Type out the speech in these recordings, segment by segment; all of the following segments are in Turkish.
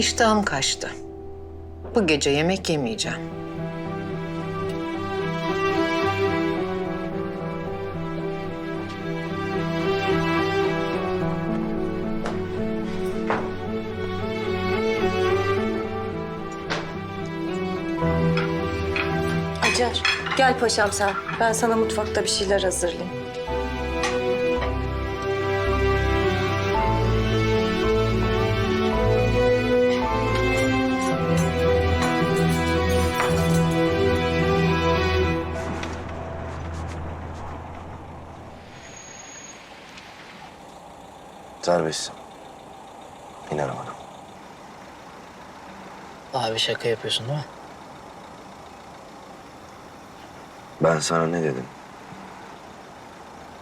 İştahım kaçtı. Bu gece yemek yemeyeceğim. Hacer, gel paşam sen. Ben sana mutfakta bir şeyler hazırlayayım. Serbestsin. İn arabana. Abi şaka yapıyorsun değil mi? Ben sana ne dedim?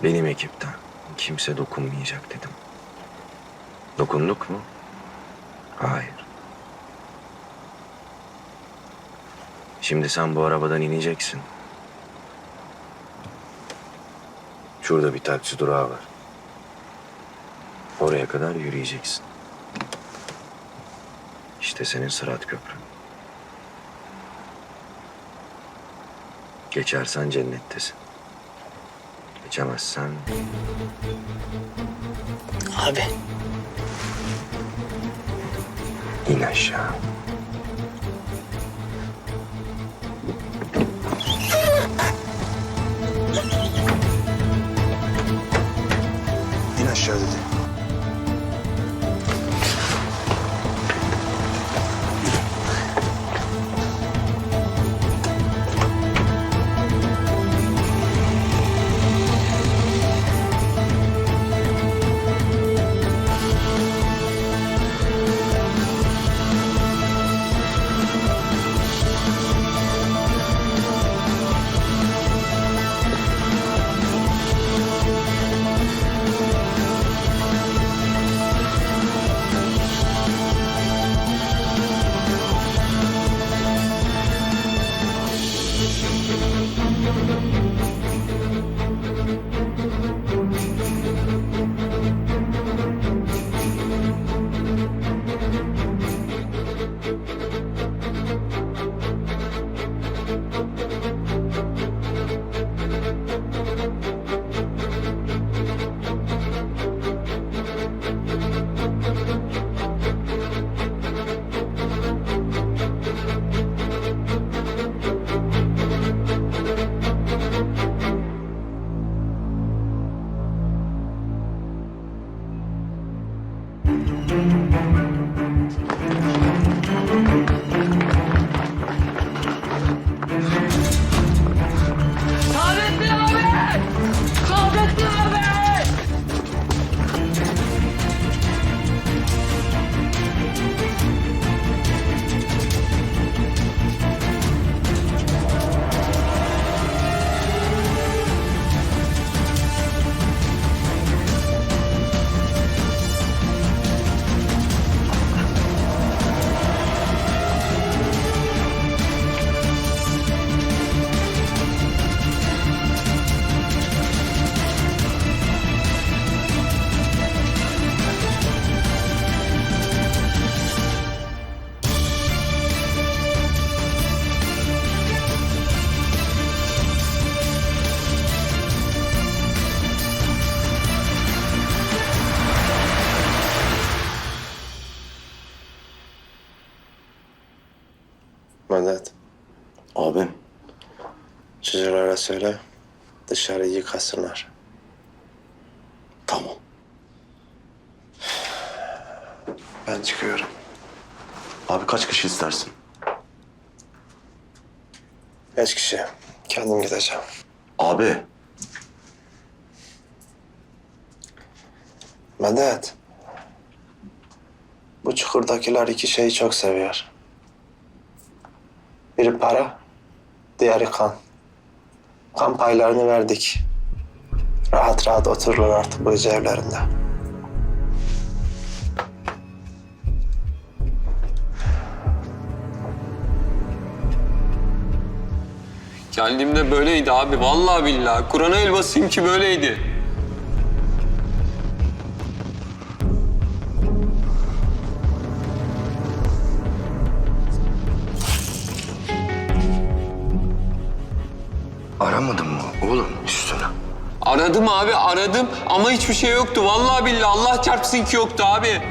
Benim ekipten kimse dokunmayacak dedim. Dokunduk mu? Hayır. Şimdi sen bu arabadan ineceksin. Şurada bir taksi durağı var. Oraya kadar yürüyeceksin. İşte senin Sırat Köprü. Geçersen cennettesin. Geçemezsen Abi in aşağı. İn aşağı dedi. Dışarıyı yıkasınlar. tamam. Ben çıkıyorum. Abi kaç kişi istersin? Beş kişi. Kendim gideceğim. Abi Medet. Bu çukurdakiler iki şeyi çok seviyor. Biri para, diğeri kan. Kan paylarını verdik. Rahat rahat otururlar artık bu gece evlerinde. Geldiğimde böyleydi abi. Vallahi billahi. Kur'an'a el basayım ki böyleydi. Aramadın mı oğlum üstü? Aradım abi aradım ama hiçbir şey yoktu. Vallahi billahi Allah çarpsın ki yoktu abi.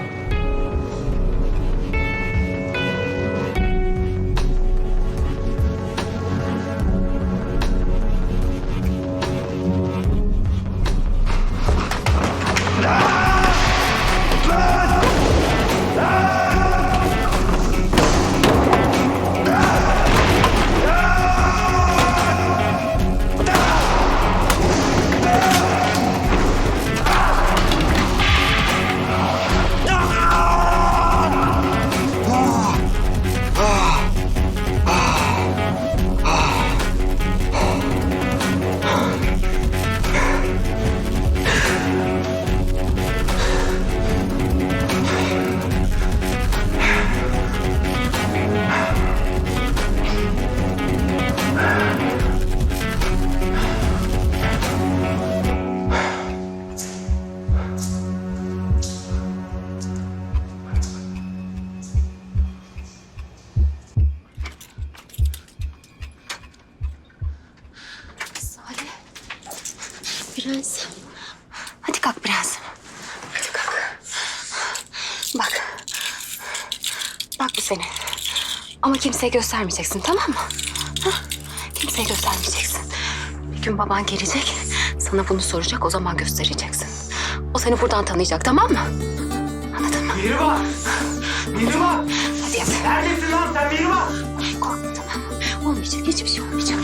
Bak bu senin. Ama kimseye göstermeyeceksin tamam mı? Hah? Kimseye göstermeyeceksin. Bir gün baban gelecek. Sana bunu soracak o zaman göstereceksin. O seni buradan tanıyacak tamam mı? Anladın mı? Mihrimah! Mihrimah! Hadi yat. Neredesin lan sen Mihrimah? Korkma tamam mı? Olmayacak hiçbir şey olmayacak.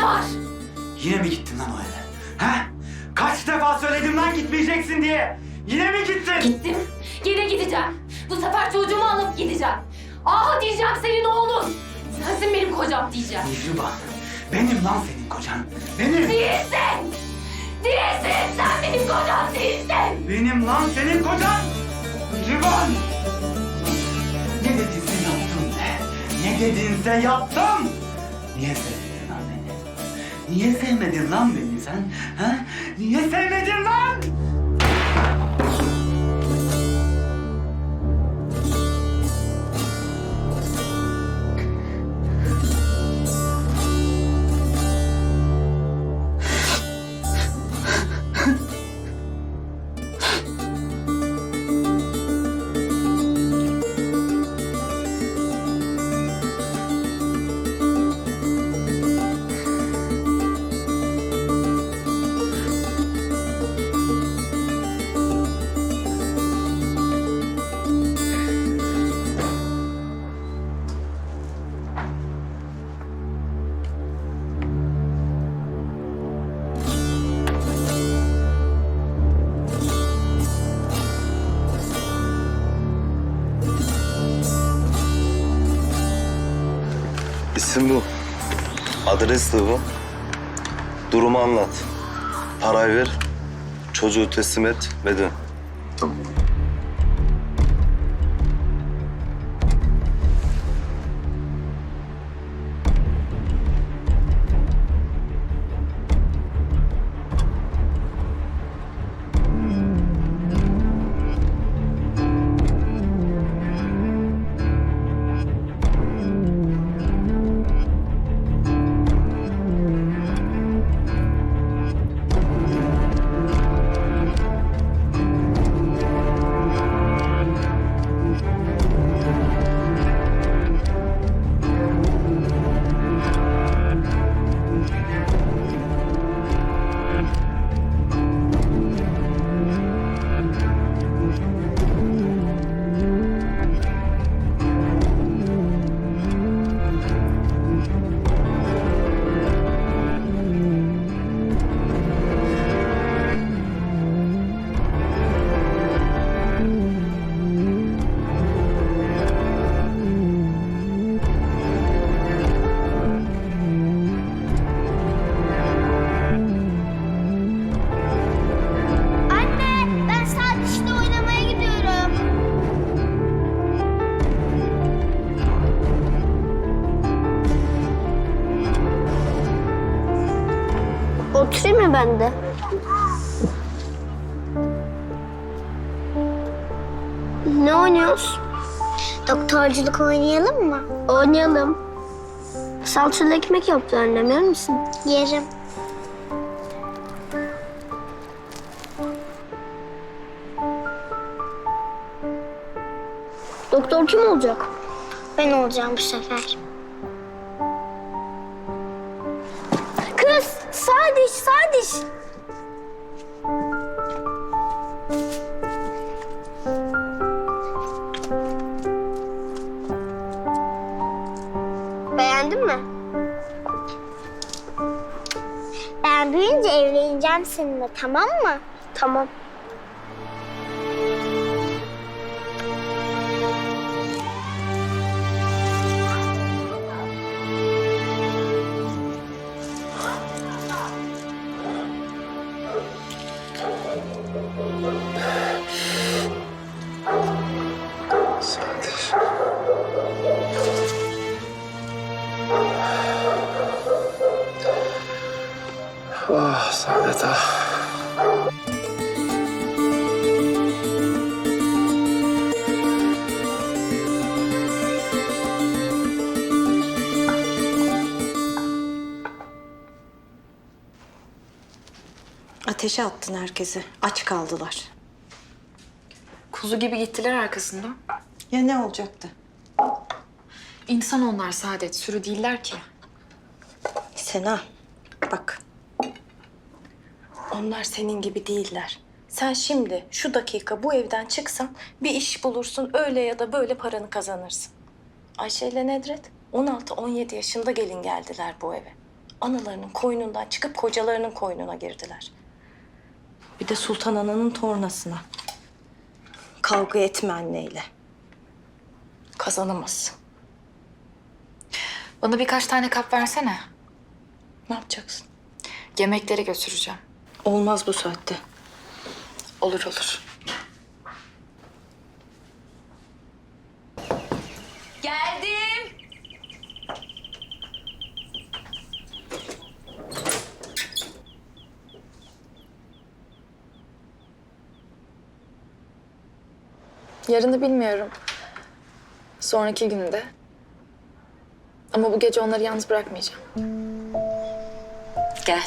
Ne var? Yine mi gittin lan o eve? He? Kaç defa söyledim lan gitmeyeceksin diye. Yine mi gittin? Gittim. Yine gideceğim. Bu sefer çocuğumu alıp gideceğim. Ah diyeceğim senin oğlun. Sensin benim kocam diyeceğim. Mihrimah. Benim lan senin kocan. Benim. Değilsin. Değilsin. Sen benim kocam değilsin. Benim lan senin kocan. Mihrimah. Ne dedinse yaptım be. Ne dedinse yaptım. Niye beni? Niye sevmedin lan beni sen? Ha? Niye sevmedin lan? Adres de bu. Durumu anlat. Parayı ver. Çocuğu teslim et ve dön. Oturayım mı ben de? oynuyoruz? Doktorculuk oynayalım mı? Oynayalım. Salçalı ekmek yaptı annem yer misin? Yerim. Doktor kim olacak? Ben olacağım bu sefer. Kız, sağ diş, sağ diş. Beğendin mi? Ben büyüyünce evleneceğim seninle tamam mı? Tamam. Ateşe attın herkesi. Aç kaldılar. Kuzu gibi gittiler arkasından. Ya ne olacaktı? İnsan onlar Saadet, sürü değiller ki. Sena, bak. Onlar senin gibi değiller. Sen şimdi şu dakika bu evden çıksan bir iş bulursun öyle ya da böyle paranı kazanırsın. Ayşe ile Nedret 16-17 yaşında gelin geldiler bu eve. Analarının koynundan çıkıp kocalarının koynuna girdiler. Bir de Sultan Ana'nın tornasına. Kavga etme anneyle. Kazanamazsın. Bana birkaç tane kap versene. Ne yapacaksın? Yemekleri götüreceğim. Olmaz bu saatte. Olur olur. Geldim. Yarını bilmiyorum. Sonraki günde. Ama bu gece onları yalnız bırakmayacağım. Gel.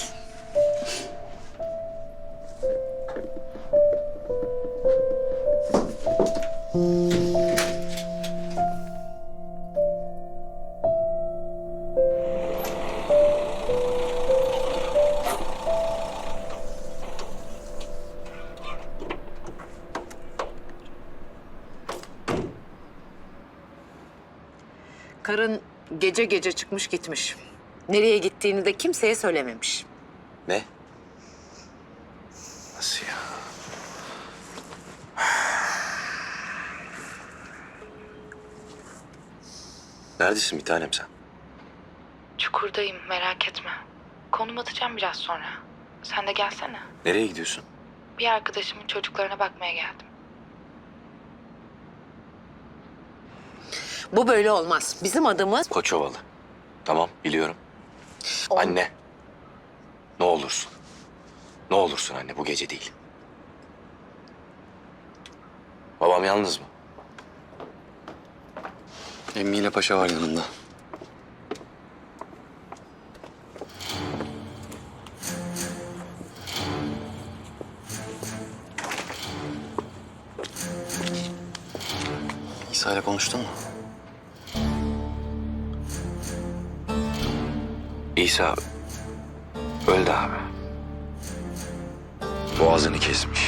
Gece gece çıkmış gitmiş. Nereye gittiğini de kimseye söylememiş. Ne? Nasıl ya? Neredesin bir tanem sen? Çukurdayım merak etme. Konum atacağım biraz sonra. Sen de gelsene. Nereye gidiyorsun? Bir arkadaşımın çocuklarına bakmaya geldim. Bu böyle olmaz. Bizim adımız Koçovalı. Tamam biliyorum. Anne. Ne olursun. Ne olursun anne bu gece değil. Babam yalnız mı? Emmi ile Paşa var yanında. İle konuştun mu? İsa öldü abi. Boğazını kesmiş.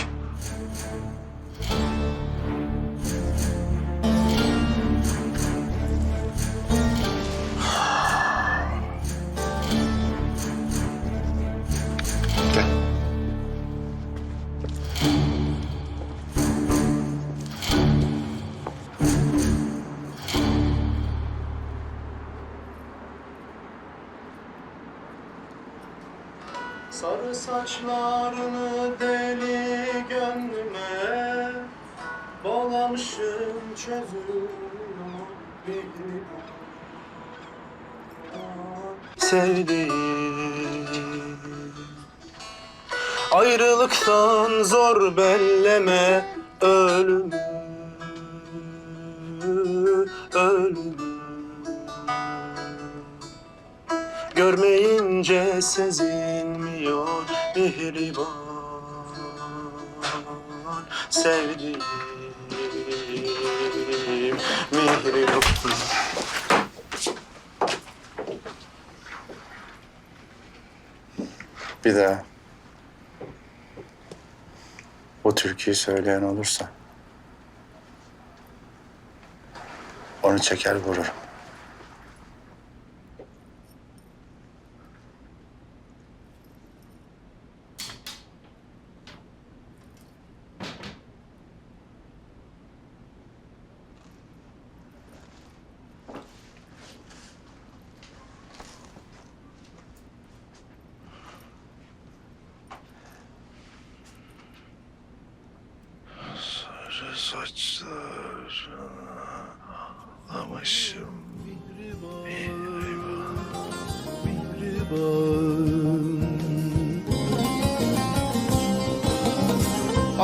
Sarı saçlarını deli gönlüme Bağlamışım çözülüyor Sevdiğim Ayrılıktan zor belleme ölümü ölümü. Görmeyince sezilmiyor mihriban Sevdiğim mihriban Bir daha bu türküyü söyleyen olursa onu çeker vururum.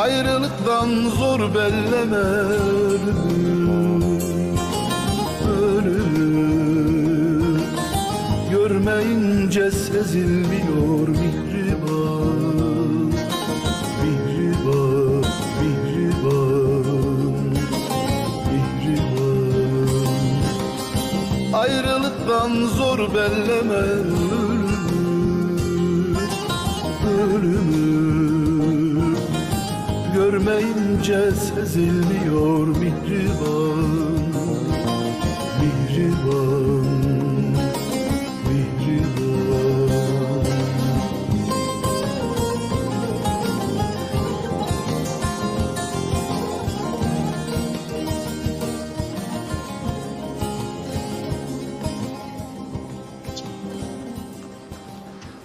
Ayrılıktan zor belleme ölümü. Görmeyince sezilmiyor mihriban Mihriban, mihriban, mihriban Ayrılıktan zor belleme Görmeyince sezilmiyor mihriban Mihriban, mihriban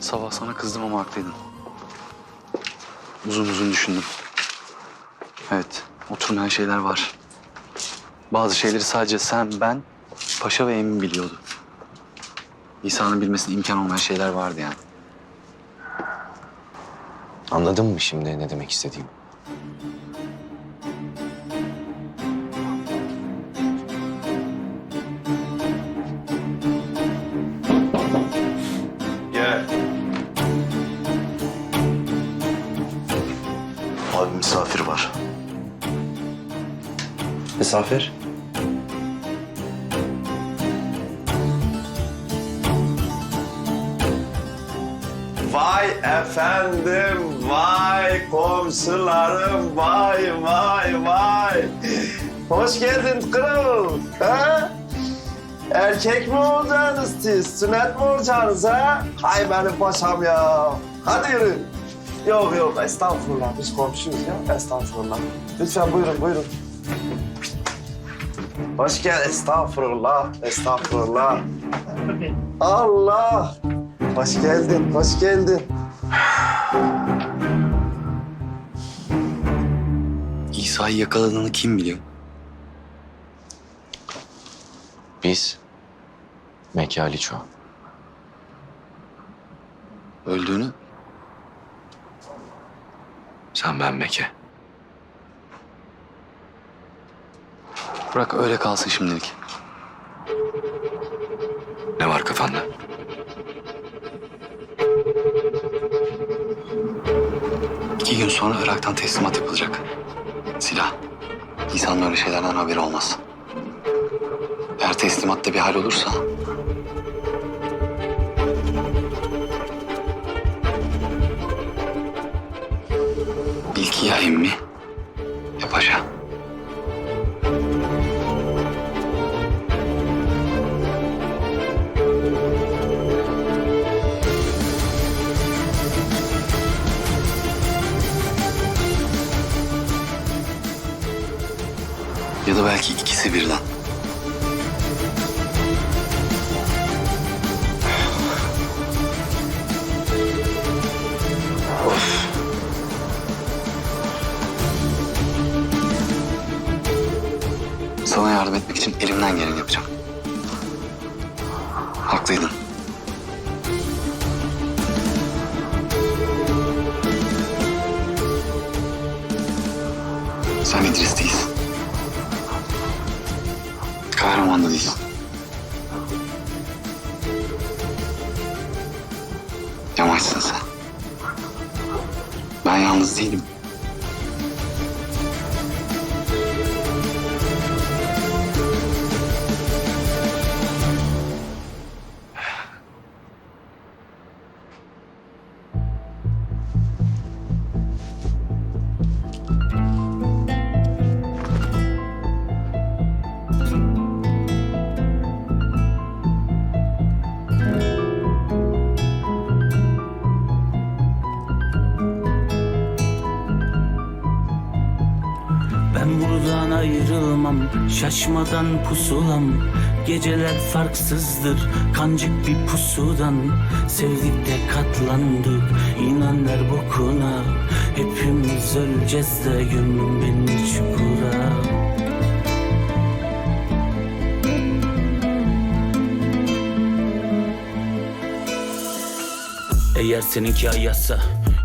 Sabah sana kızdım ama haklıydın. Uzun uzun düşündüm. Oturmayan şeyler var. Bazı şeyleri sadece sen, ben, Paşa ve Emin biliyordu. İsa'nın bilmesine imkan olmayan şeyler vardı yani. Anladın mı şimdi ne demek istediğimi? Misafir. Vay efendim, vay komşularım, vay vay vay. Hoş geldin kral. Ha? Erkek mi olacaksınız siz? Sünnet mi olacaksınız ha? Hay benim paşam ya. Hadi yürü. Yok yok estağfurullah biz komşuyuz ya estağfurullah. Lütfen buyurun buyurun. Hoş gel estağfurullah estağfurullah. Allah. Hoş geldin hoş geldin. İsa'yı yakaladığını kim biliyor? Biz Mekaliço. Öldüğünü? Sen ben Meke. Bırak öyle kalsın şimdilik. Ne var kafanda? İki gün sonra Irak'tan teslimat yapılacak. Silah. İsa'nın öyle şeylerden haberi olmaz. Eğer teslimatta bir hal olursa... Bil ki ya emmi ya paşa. Birden. Of. Sana yardım etmek için elimden geleni yapacağım. Haklıydın. Sen İdris değilsin. Karar Karaman'da değil. Yamaçsın sen. Ben yalnız değilim. Şaşmadan pusulam Geceler farksızdır Kancık bir pusudan. Sevdik de katlandık İnan ver bokuna Hepimiz öleceğiz de Gömün beni çukura. Eğer seninki ayazsa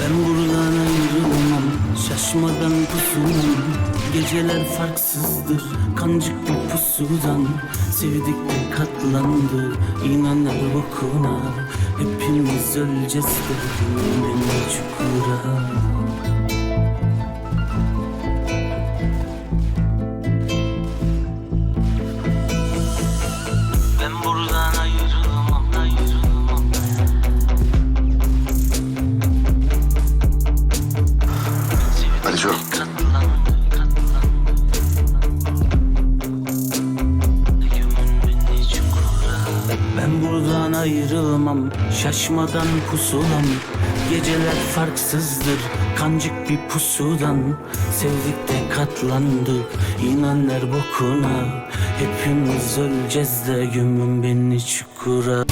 Ben buradan ayrılmam Şaşmadan pusulam. Geceler farksızdır Kancık bir pusudan. Sevdik de katlandı İnanır bokuna Hepimiz öleceğiz de Beni çukura şaşmadan pusulam Geceler farksızdır, kancık bir pusudan. Sevdik de katlandık, inan ver bokuna. Hepimiz öleceğiz de gömün beni çukura